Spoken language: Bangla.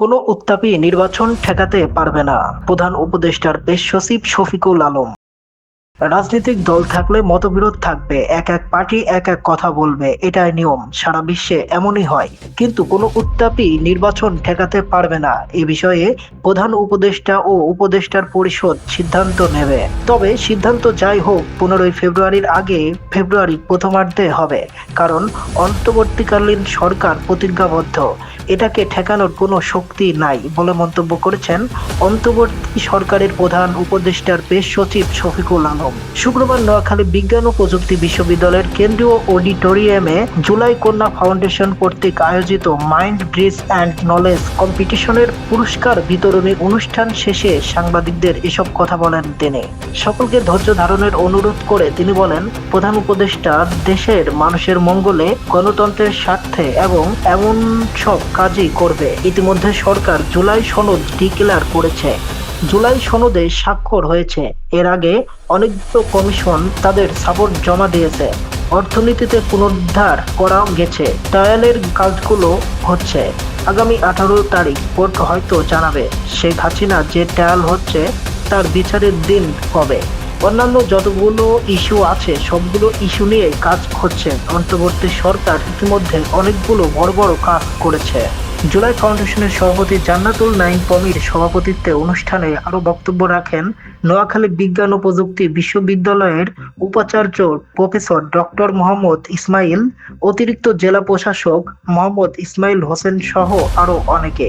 কোনো উত্তাপই নির্বাচন ঠেকাতে পারবে না, প্রধান উপদেষ্টার পেশ সচিব শফিকুল আলম। রাজনৈতিক দল থাকলে মতবিরোধ থাকবে, এক এক পার্টি এক এক কথা বলবে, এটাই নিয়ম, সারা বিশ্বে এমনই হয়। কিন্তু কোনো উত্তাপই নির্বাচন ঠেকাতে পারবে না, এ বিষয়ে প্রধান উপদেষ্টা ও উপদেষ্টার পরিষদ সিদ্ধান্ত নেবে। তবে সিদ্ধান্ত যাই হোক, পনেরোই ফেব্রুয়ারির আগে ফেব্রুয়ারি প্রথমার্ধে হবে, কারণ অন্তর্বর্তীকালীন সরকার প্রতিজ্ঞাবদ্ধ। এটাকে ঠেকানোর কোনো শক্তি নাই বলে মন্তব্য করেছেন অন্তর্বর্তী সরকারের প্রধান উপদেষ্টার পেশ সচিব শফিকুল আলম। শুক্রবার নোয়াখালী বিজ্ঞান ও প্রযুক্তি বিশ্ববিদ্যালয়ের কেন্দ্রীয় অডিটোরিয়ামে জুলাই কন্যা ফাউন্ডেশন কর্তৃক আয়োজিত মাইন্ড, ব্রিজ অ্যান্ড নলেজ কম্পিটিশনের পুরস্কার বিতরণী অনুষ্ঠান শেষে সাংবাদিকদের এসব কথা বলেন তিনি। সকলকে ধৈর্য ধারণের অনুরোধ করে তিনি বলেন, প্রধান উপদেষ্টা দেশের মানুষের মঙ্গলে গণতন্ত্রের স্বার্থে এবং এমন সব কাজই করবে। ইতিমধ্যে সরকার জুলাই সনদ ডিক্লেয়ার করেছে। জুলাই সনদে স্বাক্ষর হয়েছে। এর আগে অনেকগুলো কমিশন তাদের সাপোর্ট জমা দিয়েছে। অর্থনীতিতে পুনরুদ্ধার করা গেছে। ট্রায়ালের কাজগুলো হচ্ছে আগামী আঠারো তারিখ কোর্ট হয়তো জানাবে শেখ হাসিনা যে ট্রায়াল হচ্ছে তার বিচারের দিন কবে। অন্যান্য যতগুলো ইস্যু আছে, সবগুলো ইস্যু নিয়ে কাজ হচ্ছে। অন্তর্বর্তী সরকার ইতিমধ্যে অনেকগুলো বড় বড় কাজ করেছে। জুলাই ফাউন্ডেশনের সভাপতি জান্নাতুল নাইম পমির সভাপতিত্বে অনুষ্ঠানে আরও বক্তব্য রাখেন নোয়াখালী বিজ্ঞান ও প্রযুক্তি বিশ্ববিদ্যালয়ের উপাচার্য প্রফেসর ডক্টর মোহাম্মদ ইসমাইল, অতিরিক্ত জেলা প্রশাসক মোহাম্মদ ইসমাইল হোসেন সহ আরও অনেকে।